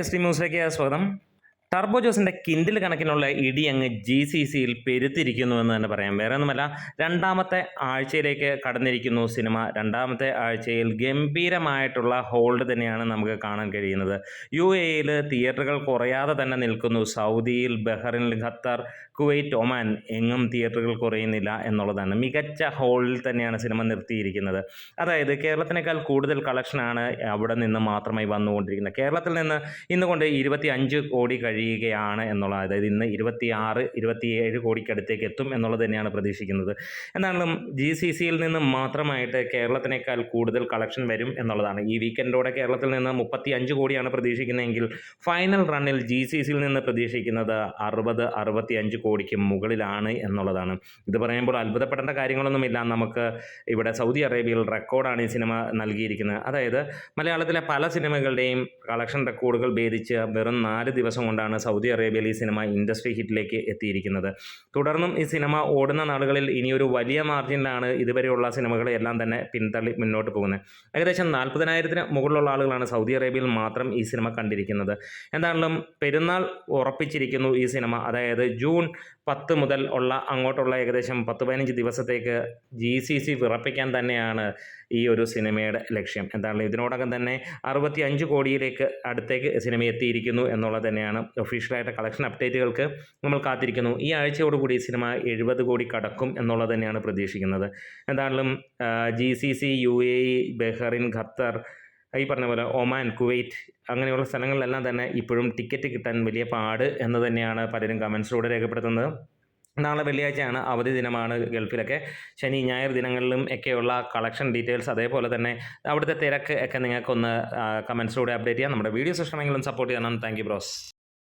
S ന്യൂസിലേക്ക് സ്വാഗതം. Turbo ജോസിന്റെ കിൻഡിൽ കണക്കിനുള്ള ഇടി അങ്ങ് ജി സി സിയിൽ പെരുത്തിരിക്കുന്നു എന്ന് തന്നെ പറയാം. വേറെ ഒന്നുമല്ല രണ്ടാമത്തെ ആഴ്ചയിലേക്ക് കടന്നിരിക്കുന്നു സിനിമ. രണ്ടാമത്തെ ആഴ്ചയിൽ ഗംഭീരമായിട്ടുള്ള ഹോൾഡ് തന്നെയാണ് നമുക്ക് കാണാൻ കഴിയുന്നത്. യു എയിൽ തിയേറ്ററുകൾ കുറയാതെ തന്നെ നിൽക്കുന്നു. സൗദിയിൽ ബഹ്റിനിൽ ഖത്തർ കുവൈറ്റ് ഒമാൻ എങ്ങും തിയേറ്ററുകൾ കുറയുന്നില്ല എന്നുള്ളതാണ്. മികച്ച ഹോളിൽ തന്നെയാണ് സിനിമ നിർത്തിയിരിക്കുന്നത്. അതായത് കേരളത്തിനേക്കാൾ കൂടുതൽ കളക്ഷനാണ് അവിടെ നിന്ന് മാത്രമായി വന്നുകൊണ്ടിരിക്കുന്നത്. കേരളത്തിൽ നിന്ന് ഇന്നുകൊണ്ട് ഇരുപത്തി അഞ്ച് കോടി കഴിയുകയാണ് എന്നുള്ള അതായത് ഇന്ന് ഇരുപത്തി ആറ് ഇരുപത്തിയേഴ് കോടിക്കടുത്തേക്ക് എത്തും എന്നുള്ളത് തന്നെയാണ് പ്രതീക്ഷിക്കുന്നത്. എന്നാലും ജി സി സിയിൽ നിന്ന് മാത്രമായിട്ട് കേരളത്തിനേക്കാൾ കൂടുതൽ കളക്ഷൻ വരും എന്നുള്ളതാണ്. ഈ വീക്കെൻഡോടെ കേരളത്തിൽ നിന്ന് മുപ്പത്തി അഞ്ച് കോടിയാണ് പ്രതീക്ഷിക്കുന്നതെങ്കിൽ ഫൈനൽ റണ്ണിൽ ജി സി സിയിൽ നിന്ന് പ്രതീക്ഷിക്കുന്നത് അറുപത് അറുപത്തി അഞ്ച് കോടിക്ക് മുകളിലാണ് എന്നുള്ളതാണ്. ഇത് പറയുമ്പോൾ അത്ഭുതപ്പെടേണ്ട കാര്യങ്ങളൊന്നുമില്ല. നമുക്ക് ഇവിടെ സൗദി അറേബ്യയിൽ റെക്കോർഡാണ് ഈ സിനിമ നൽകിയിരിക്കുന്നത്. അതായത് മലയാളത്തിലെ പല സിനിമകളുടെയും കളക്ഷൻ റെക്കോർഡുകൾ ഭേദിച്ച് വെറും നാല് ദിവസം കൊണ്ടാണ് സൗദി അറേബ്യയിൽ ഈ സിനിമ ഇൻഡസ്ട്രി ഹിറ്റിലേക്ക് എത്തിയിരിക്കുന്നത്. തുടർന്നും ഈ സിനിമ ഓടുന്ന നാളുകളിൽ ഇനിയൊരു വലിയ മാർജിനിലാണ് ഇതുവരെയുള്ള സിനിമകളെല്ലാം തന്നെ പിന്തള്ളി മുന്നോട്ട് പോകുന്നത്. ഏകദേശം നാൽപ്പതിനായിരത്തിന് മുകളിലുള്ള ആളുകളാണ് സൗദി അറേബ്യയിൽ മാത്രം ഈ സിനിമ കണ്ടിരിക്കുന്നത്. എന്താണെങ്കിലും പെരുന്നാൾ ഉറപ്പിച്ചിരിക്കുന്നു ഈ സിനിമ. അതായത് ജൂൺ പത്ത് മുതൽ ഉള്ള അങ്ങോട്ടുള്ള ഏകദേശം പത്ത് പതിനഞ്ച് ദിവസത്തേക്ക് ജി സി സി വിറപ്പിക്കാൻ തന്നെയാണ് ഈ ഒരു സിനിമയുടെ ലക്ഷ്യം. എന്താണ് ഇതിനോടകം തന്നെ അറുപത്തി അഞ്ച് കോടിയിലേക്ക് അടുത്തേക്ക് സിനിമ എത്തിയിരിക്കുന്നു എന്നുള്ളത് തന്നെയാണ് ഒഫീഷ്യലായിട്ട് കളക്ഷൻ അപ്ഡേറ്റുകൾക്ക് നമ്മൾ കാത്തിരിക്കുന്നു. ഈ ആഴ്ചയോടുകൂടി സിനിമ എഴുപത് കോടി കടക്കും എന്നുള്ളത് തന്നെയാണ് പ്രതീക്ഷിക്കുന്നത്. എന്താണെങ്കിലും G C C U A E Bahrain Qatar ഈ പറഞ്ഞ പോലെ ഒമാൻ കുവൈറ്റ് അങ്ങനെയുള്ള സ്ഥലങ്ങളിലെല്ലാം തന്നെ ഇപ്പോഴും ടിക്കറ്റ് കിട്ടാൻ വലിയ പാട് എന്ന് തന്നെയാണ് പലരും കമൻസിലൂടെ രേഖപ്പെടുത്തുന്നത്. നാളെ വെള്ളിയാഴ്ചയാണ് അവധി ദിനമാണ് ഗൾഫിലൊക്കെ. ശനി ഞായർ ദിനങ്ങളിലും ഒക്കെയുള്ള കളക്ഷൻ ഡീറ്റെയിൽസ് അതേപോലെ തന്നെ അവിടുത്തെ തിരക്ക് ഒക്കെ നിങ്ങൾക്കൊന്ന് കമൻസിലൂടെ അപ്ഡേറ്റ് ചെയ്യാം നമ്മുടെ വീഡിയോസ് ഇഷ്ടമെങ്കിലും സപ്പോർട്ട് ചെയ്യണം. Thank bros.